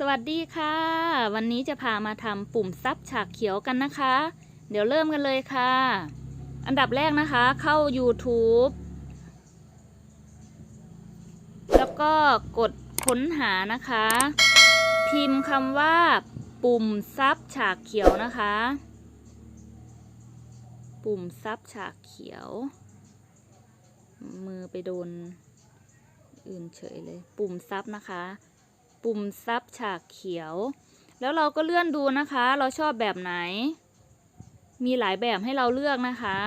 สวัสดีค่ะ วันนี้จะพามาทำปุ่มซับฉากเขียวกันนะคะ เดี๋ยวเริ่มกันเลยค่ะ อันดับแรกนะคะเข้า YouTube แล้วก็กดค้นหานะคะ พิมพ์คำว่า ปุ่มซับฉากเขียวนะคะ ปุ่มซับฉากเขียว มือไปโดน อื่นเฉยเลย ปุ่มซับนะคะ ปุ่มซับฉากเขียว แล้วเราก็เลื่อนดูนะคะ เราชอบแบบไหน มีหลายแบบให้เราเลือกนะคะ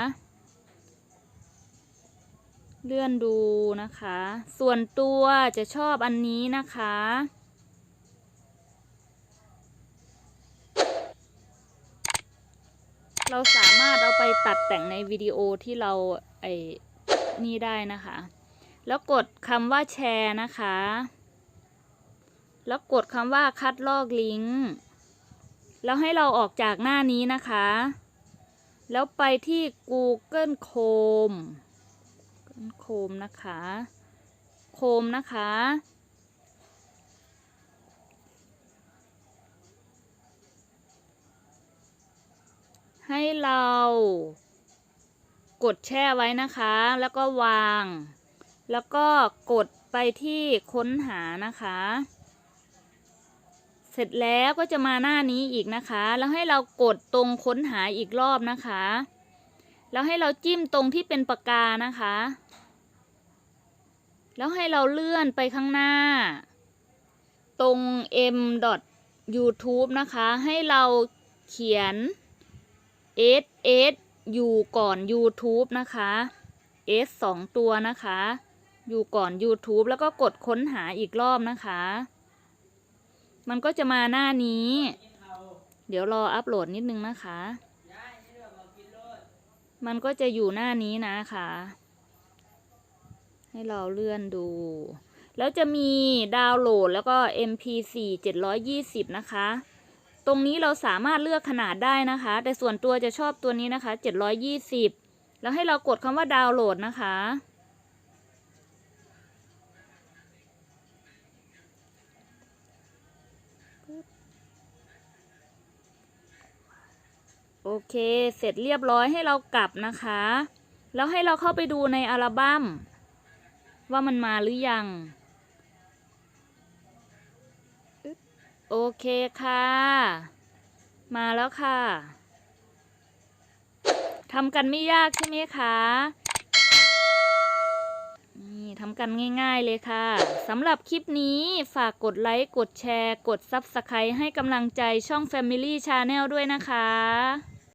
เลื่อนดูนะคะ ส่วนตัวจะชอบอันนี้นะคะเราสามารถเอาไปตัดแต่งในวิดีโอที่เราไอ้นี่ได้นะคะ แล้วกดคำว่าแชร์นะคะ แล้วกดคำว่าคัดลอกลิงก์แล้วให้เราออกจากหน้านี้นะคะ แล้วไปที่ Google Chrome Google Chrome นะคะ Chrome นะคะ ให้เรากดแช่ไว้นะคะ แล้วก็วาง แล้วก็กดไปที่ค้นหานะคะ เสร็จแล้วก็จะมาหน้านี้อีกนะคะ แล้วให้เรากดตรงค้นหาอีกรอบนะคะ แล้วให้เราจิ้มตรงที่เป็นปากกานะคะ แล้วให้เราเลื่อนไปข้างหน้า ตรง m youtube นะคะ ให้เราเขียน s s อยู่ก่อน YouTube นะคะ s สองตัวนะคะ อยู่ก่อน YouTube แล้วก็กดค้นหาอีกรอบนะคะ มันก็จะมาหน้านี้ เดี๋ยวรออัปโหลดนิดนึงนะคะ มันก็จะอยู่หน้านี้นะคะ ให้เราเลื่อนดู แล้วจะมีดาวน์โหลดแล้วก็ MP4 720 นะคะ ตรงนี้เราสามารถเลือกขนาดได้นะคะ แต่ส่วนตัวจะชอบตัวนี้นะคะ 720 แล้วให้เรากดคำว่าดาวน์โหลดนะคะ เค เสร็จเรียบร้อยให้เรากลับนะคะ แล้วให้เราเข้าไปดูในอัลบั้ม ว่ามันมาหรือยัง โอเคค่ะ มาแล้วค่ะทำกันไม่ยากใช่ไหมคะนี่ทำกันง่ายๆเลยค่ะสำหรับคลิปนี้ฝากกดไลค์ กดแชร์ กด Subscribe ให้กำลังใจช่อง Family Channel ด้วยนะคะ